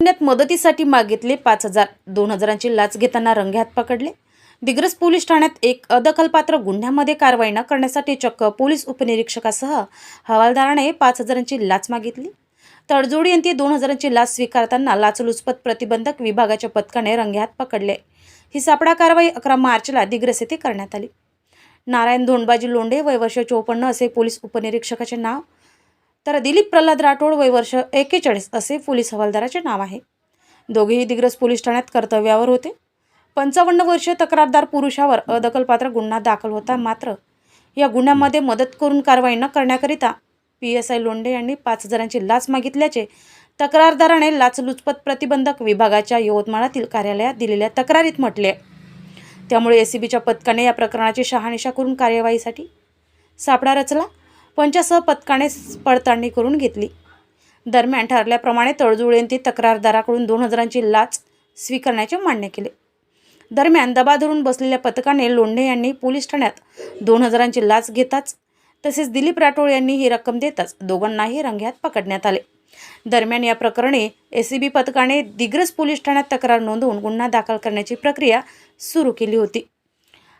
पुण्यात मदतीसाठी मागितले पाच हजार. दोन हजारांची लाच घेताना रंगेहात पकडले. दिग्रस पोलीस ठाण्यात एक अदखलपात्र गुन्ह्यामध्ये कारवाई न करण्यासाठी चक्क पोलीस उपनिरीक्षकासह हवालदाराने पाच हजारांची लाच मागितली. तडजोडी यांनी दोन हजारांची लाच स्वीकारताना लाचलुचपत प्रतिबंधक विभागाच्या पथकाने रंगेहात पकडले. ही सापळा कारवाई अकरा मार्चला दिग्रस येथे करण्यात आली. नारायण धोंडबाजी लोंढे वय वर्ष चोपन्न असे पोलीस उपनिरीक्षकाचे नाव तर दिलीप प्रल्हाद राठोड वय वर्ष एकेचाळीस असे पोलीस हवालदाराचे नाव आहे. दोघेही दिग्रस पोलीस ठाण्यात कर्तव्यावर होते. पंचावन्न वर्षीय तक्रारदार पुरुषावर अदखलपात्र गुन्हा दाखल होता. मात्र या गुन्ह्यामध्ये मदत करून कारवाई न करण्याकरिता पी एस आय लोंढे यांनी पाच हजारांची लाच मागितल्याचे तक्रारदाराने लाचलुचपत प्रतिबंधक विभागाच्या यवतमाळातील कार्यालयात दिलेल्या तक्रारीत म्हटले आहे. त्यामुळे एसीबीच्या पथकाने या प्रकरणाची शहानिशा करून कार्यवाहीसाठी सापडा रचला. पंचासह पथकाने पडताळणी करून घेतली. दरम्यान ठरल्याप्रमाणे तळजुळ तक्रारदाराकडून दोन हजारांची लाच स्वीकारण्याचे मान्य केले. दरम्यान दबा धरून बसलेल्या पथकाने लोंढे यांनी पोलीस ठाण्यात दोन हजारांची लाच घेताच तसेच दिलीप राठोड यांनी ही रक्कम देताच दोघांनाही रंग्यात पकडण्यात आले. दरम्यान या प्रकरणी एसीबी पथकाने दिग्रस पोलीस ठाण्यात तक्रार नोंदवून गुन्हा दाखल करण्याची प्रक्रिया सुरू केली होती.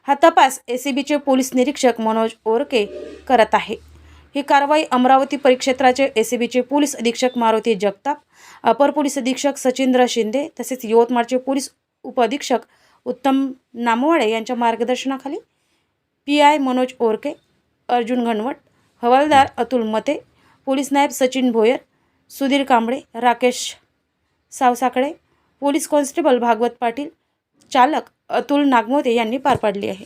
हा तपास एसीबीचे पोलीस निरीक्षक मनोज ओरके करत आहे. ही कारवाई अमरावती परिक्षेत्राचे एसीबीचे पोलीस अधीक्षक मारुती जगताप अपर पोलीस अधीक्षक सचिंद्र शिंदे तसेच यवतमाळचे पोलीस उपअधीक्षक उत्तम नामवाडे यांच्या मार्गदर्शनाखाली पी आय मनोज ओरके अर्जुन घनवट हवालदार अतुल मते पोलीस नायब सचिन भोयर सुधीर कांबळे राकेश सावसाकडे पोलीस कॉन्स्टेबल भागवत पाटील चालक अतुल नागमोते यांनी पार पाडली आहे.